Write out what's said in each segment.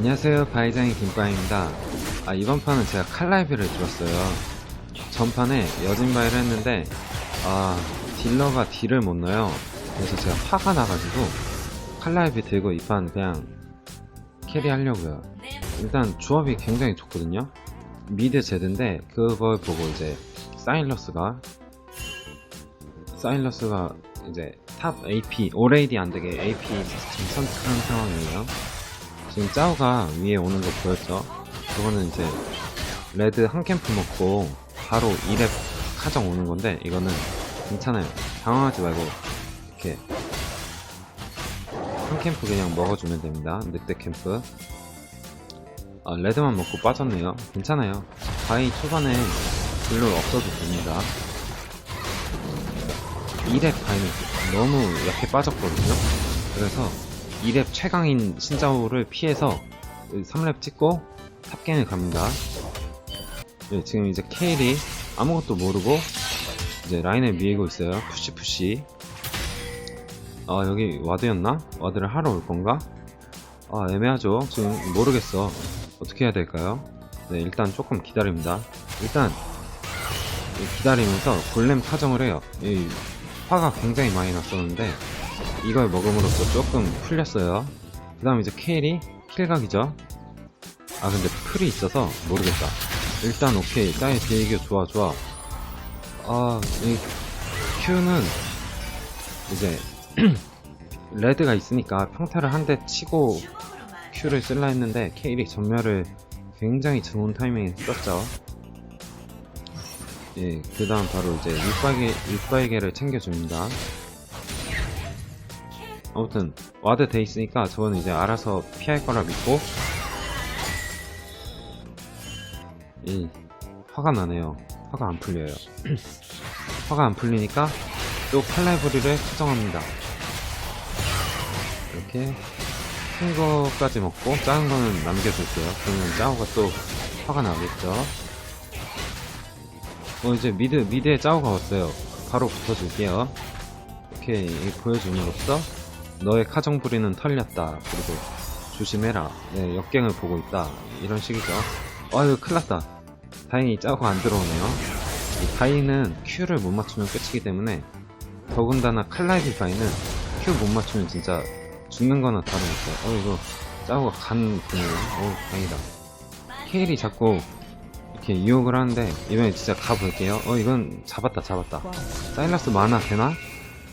안녕하세요. 바이장의 김빠입니다. 아 이번 판은 제가 칼라이브를 들었어요. 전판에 여진바이를 했는데 아 딜러가 딜을 못 넣어요. 그래서 제가 화가 나가지고 칼라이브 들고 이 판 그냥 캐리하려고요. 일단 조합이 굉장히 좋거든요. 미드 제드인데 그걸 보고 이제 사일러스가 사일러스가 이제 탑 AP 오레이디 안되게 AP 지금 선택하는 상황이에요 지금 짜오가 위에 오는 거 보였죠? 그거는 이제 레드 한 캠프 먹고 바로 2렙 카정 오는 건데 이거는 괜찮아요. 당황하지 말고 이렇게 한 캠프 그냥 먹어주면 됩니다. 늑대 캠프. 아, 레드만 먹고 빠졌네요. 괜찮아요. 바이 초반에 별로 없어도 됩니다. 2렙 바이는 너무 약해 빠졌거든요. 그래서 2렙 최강인 신자오를 피해서 3렙 찍고 탑갱을 갑니다. 네, 지금 이제 케일이 아무것도 모르고 이제 라인을 밀고 있어요. 푸시 푸시. 아 여기 와드였나? 와드를 하러 올 건가? 아 애매하죠. 지금 모르겠어. 어떻게 해야 될까요? 네 일단 조금 기다립니다. 일단 기다리면서 골렘 타정을 해요. 이 화가 굉장히 많이 났었는데 이걸 먹음으로써 조금 풀렸어요. 그 다음 이제 케일이 킬각이죠. 아 근데 풀이 있어서 모르겠다. 일단 오케이. 짜이 대교 좋아 좋아. 아, 이 Q는 이제 레드가 있으니까 평타를 한 대 치고 Q를 쓸라 했는데 케일이 전멸을 굉장히 좋은 타이밍에 썼죠. 예, 그 다음 바로 이제 윗바이게, 윗바이게를 챙겨줍니다. 아무튼 와드 돼 있으니까 저는 이제 알아서 피할 거라 믿고 이 화가 나네요. 화가 안 풀려요. 화가 안 풀리니까 또 칼날부리를 수정합니다. 이렇게 큰 거까지 먹고 작은 거는 남겨줄게요. 그러면 짜오가 또 화가 나겠죠. 어 이제 미드 미드에 짜오가 왔어요. 바로 붙어줄게요. 이렇게 보여줌으로써 너의 카정 부리는 털렸다. 그리고 조심해라. 네, 역갱을 보고 있다. 이런 식이죠. 아유, 큰일 났다. 다행히 짜고 안 들어오네요. 이 바이는 Q를 못 맞추면 끝이기 때문에 더군다나 칼라이비 바이는 Q 못 맞추면 진짜 죽는 거나 다름없어요. 어, 이거 짜고가 간 보네요. 어, 다행이다. 케일이 자꾸 이렇게 유혹을 하는데 이번에 진짜 가볼게요. 어, 이건 잡았다, 잡았다. 사일러스 만화 되나?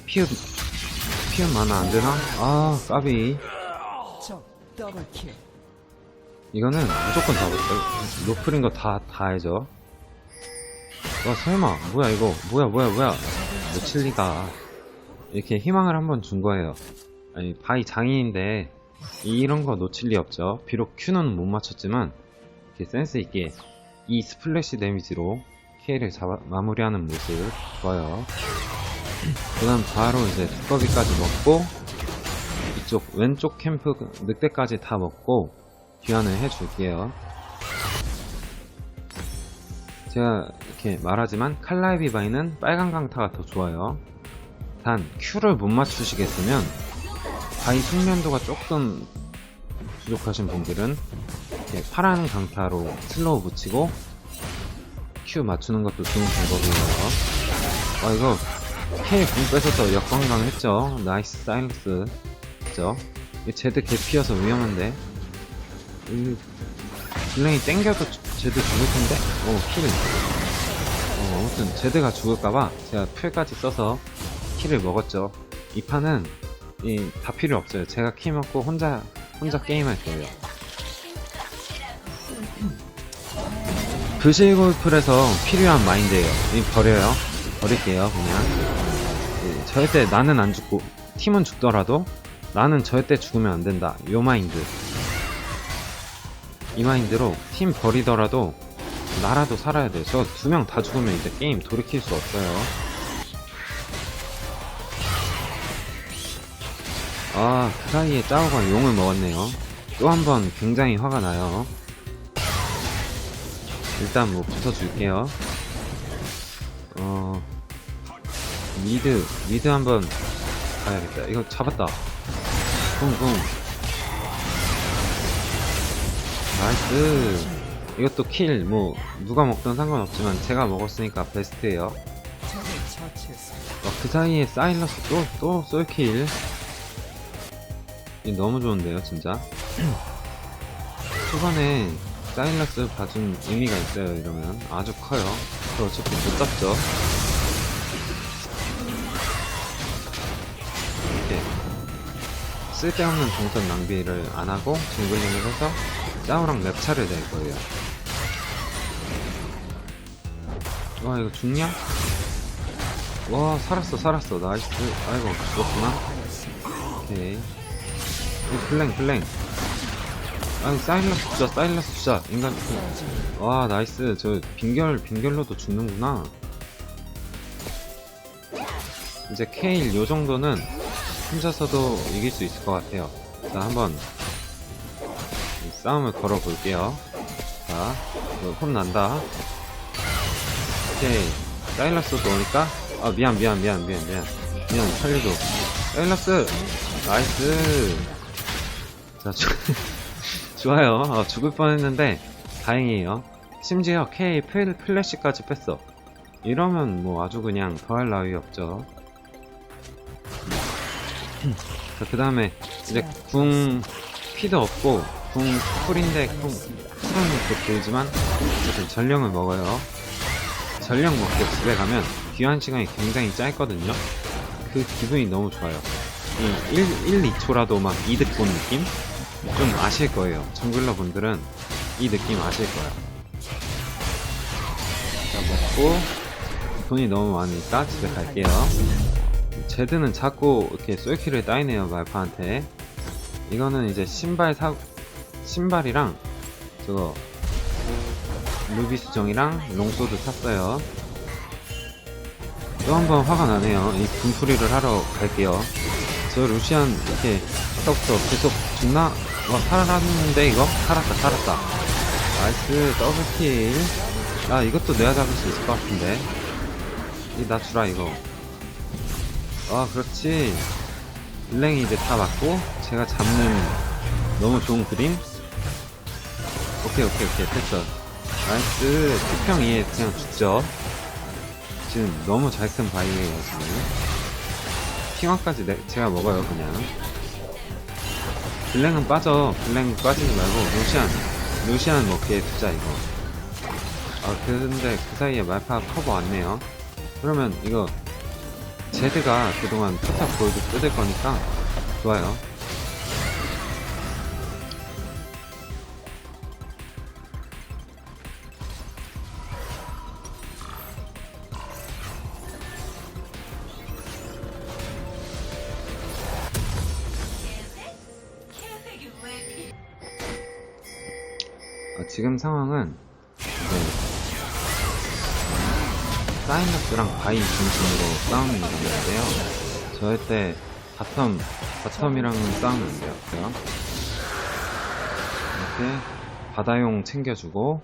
피읍 피읍 만화 안 되나? 아 까비. 이거는 무조건 잡았어 노플인 거다다 알죠 와 설마. 뭐야 이거. 뭐야 뭐야 뭐야. 놓칠 리가 이렇게 희망을 한번 준 거예요. 아니 바이 장인인데 이런 거 놓칠 리 없죠. 비록 Q는 못 맞췄지만 이렇게 센스 있게 이 스플래시 데미지로 K를 잡아, 마무리하는 모습 좋아요 그 다음 바로 이제 두꺼비까지 먹고 이쪽 왼쪽 캠프 늑대까지 다 먹고 귀환을 해줄게요. 제가 이렇게 말하지만 칼라이비 바이는 빨간 강타가 더 좋아요. 단 Q를 못 맞추시겠으면 바이 숙련도가 조금 부족하신 분들은 이렇게 파란 강타로 슬로우 붙이고 Q 맞추는 것도 좋은 방법이에요. 아 이거 K 공 뺏어서 역광강 했죠. 나이스 사일러스. 그죠? 이 제드 개피여서 위험한데. 이 블랭이 땡겨도 주- 제드 죽을 텐데? 어. 어, 아무튼 제드가 죽을까봐 제가 풀까지 써서 킬을 먹었죠. 이 판은 이, 다 필요 없어요. 제가 킬 먹고 혼자, 혼자 게임할 거예요. 그실 골프에서 필요한 마인드예요. 이 버려요. 버릴게요, 그냥. 예, 절대 나는 안 죽고 팀은 죽더라도 나는 절대 죽으면 안 된다. 요 마인드. 이 마인드로 팀 버리더라도 나라도 살아야 돼. 저 두 명 다 죽으면 이제 게임 돌이킬 수 없어요. 아, 그 사이에 짜오가 용을 먹었네요. 또 한 번 굉장히 화가 나요. 일단 뭐 붙어줄게요. 미드, 미드 한번 가야겠다. 이거 잡았다. 붕붕. 나이스. 이것도 킬, 뭐, 누가 먹든 상관없지만 제가 먹었으니까 베스트예요. 어, 그 사이에 사일러스 또, 또 솔킬. 이 너무 좋은데요, 진짜. 초반에 사일러스 봐준 의미가 있어요, 이러면. 아주 커요. 저 어차피 못 잡죠. 쓸데없는 동선 낭비를 안 하고 정글링을 해서 짜오랑 랩차를 낼 거예요. 와, 이거 죽냐? 와 살았어 살았어. 나이스. 아이고 죽었구나. 오케이. 이 블랭 블랭. 아니 사일러스 주자 사일러스 주자. 인간 와 나이스. 저 빙결 빙결로도 죽는구나. 이제 케일 요 정도는 혼자서도 이길 수 있을 것 같아요. 자 한번 이 싸움을 걸어 볼게요. 자 혼난다. 오케이. 사일러스도 오니까? 아 미안 미안 미안 미안 미안. 미안 살려줘. 사일러스! 나이스! 자 주, 좋아요. 어, 죽을 뻔했는데 다행이에요. 심지어 K 플, 플래시까지 뺐어. 이러면 뭐 아주 그냥 더할 나위 없죠 자 그 다음에 이제 궁 피도 없고 궁 쿨인데 궁 쿨은 또 길지만 어쨌든 전령을 먹어요 전령 먹고 집에 가면 귀환 시간이 굉장히 짧거든요. 그 기분이 너무 좋아요. 이 1, 1 2초라도 막 이득 본 느낌? 좀 아실 거예요. 정글러 분들은 이 느낌 아실 거예요. 자, 먹고 돈이 너무 많으니까 집에 갈게요. 제드는 자꾸 이렇게 쏠키를 따이네요, 말파한테. 이거는 이제 신발 사, 신발이랑 저거 루비 수정이랑 롱소드 샀어요. 또 한 번 화가 나네요. 이 분풀이를 하러 갈게요. 저 루시안 이렇게 아까부터 계속 죽나? 와 살아났는데 이거? 살았다 살았다. 나이스 더블킬. 아 이것도 내가 잡을 수 있을 것 같은데. 이 나 주라 이거. 아 그렇지. 블랭이 이제 다 맞고 제가 잡는 너무 좋은 그림. 오케이 오케이 오케이. 됐어. 나이스. 투평 이에 그냥 죽죠. 지금 너무 잘큰 바위에요 지금. 핑화까지 내, 제가 먹어요 그냥. 블랭은 빠져. 블랭 빠지지 말고 루시안. 루시안 먹기에 투자 이거. 아 근데 그 사이에 말파 커버 왔네요. 그러면 이거 제드가 그동안 포탑 골드 뜯을 거니까 좋아요. 어, 지금 상황은 이제 사인러스랑 바이 중심으로 싸우는 중인데요. 저럴 때 바텀, 바텀이랑은 싸우면 안. 그래요? 이렇게 바다용 챙겨주고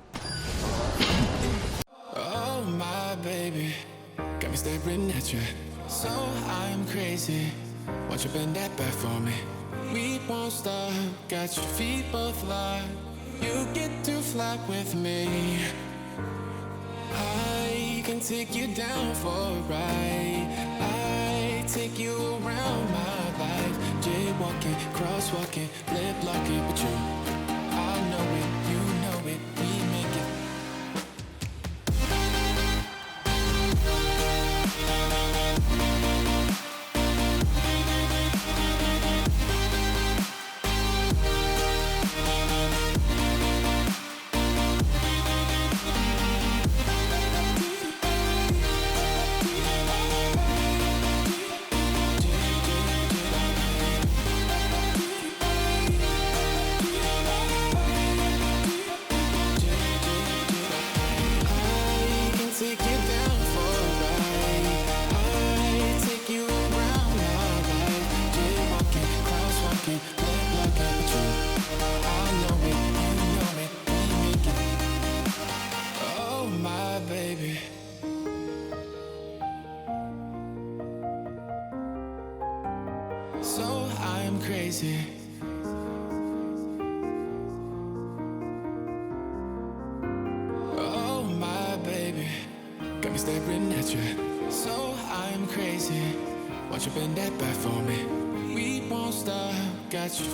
take you down for a ride. I take you around my life. Jaywalking, crosswalking, lip locking, but you. So I'm crazy. Oh, my baby. Got me staring at you. So I'm crazy. Watch you bend that back for me? We won't stop. Got you.